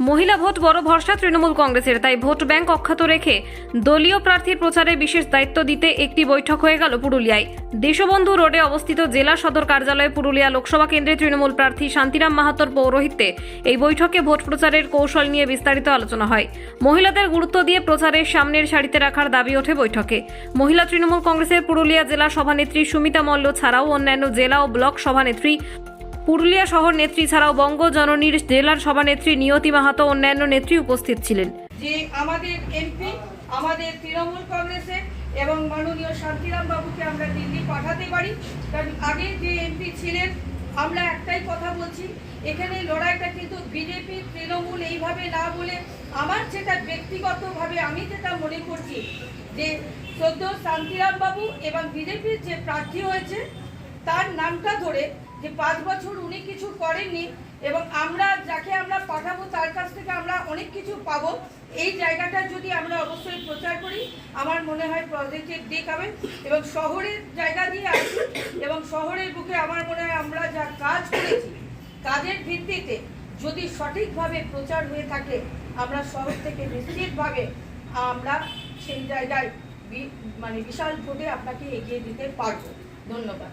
মহিলা ভোট বড় ভরসা তৃণমূল কংগ্রেসের, তাই ভোট ব্যাংক অক্ষত রেখে দলীয় প্রার্থীর প্রচারে বিশেষ দায়িত্ব দিতে একটি বৈঠক হয়ে গেল পুরুলিয়ায়। দেশবন্ধু রোডে অবস্থিত জেলা সদর কার্যালয়ে পুরুলিয়া লোকসভা কেন্দ্রে তৃণমূল প্রার্থী শান্তিরাম মাহাতোর পৌরোহিত্যে এই বৈঠকে ভোট প্রচারের কৌশল নিয়ে বিস্তারিত আলোচনা হয়। মহিলাদের গুরুত্ব দিয়ে প্রচারের সামনের সারিতে রাখার দাবি ওঠে বৈঠকে। মহিলা তৃণমূল কংগ্রেসের পুরুলিয়া জেলা সভানেত্রী সুমিতা মল্ল ছাড়াও অন্যান্য জেলা ও ব্লক সভানেত্রী পুরুলিয়া শহর নেত্রী ছাড়াও বঙ্গ জননীর জেলার সভানেত্রী নিয়তি মাহাতো অন্যান্য নেত্রী উপস্থিত ছিলেন। যে আমাদের এমপি আমাদের তৃণমূল কংগ্রেসের এবং মাননীয় শান্তিরাম বাবুকে আমরা দিল্লি পাঠাতে পারি। কারণ আগে যে এমপি ছিলেন, আমরা একটাই কথা বলছি, এখানে লড়াইটা কিন্তু বিজেপি, তৃণমূল এইভাবে না বলে আমার যেটা ব্যক্তিগতভাবে আমি যেটা মনে করছি যে সদ্য শান্তিরাম বাবু এবং বিজেপির যে প্রার্থী হয়েছে তার নামটা ধরে যে পাঁচ বছর উনি কিছু করেননি এবং আমরা, যাকে আমরা পাঠাবো, তার কাছ থেকে আমরা অনেক কিছু পাবো। এই জায়গাটা যদি আমরা অবশ্যই প্রচার করি, আমার মনে হয় পজিটিভ দিক হবে। এবং শহরের জায়গা দিয়ে আসি, এবং শহরের বুকে আমার মনে হয় আমরা যা কাজ করেছি, কাজের ভিত্তিতে যদি সঠিকভাবে প্রচার হয়ে থাকে, আমরা শহর থেকে নিশ্চিতভাবে আমরা সেই জায়গায় মানে বিশাল ভোটে আপনাকে এগিয়ে দিতে পারব। ধন্যবাদ।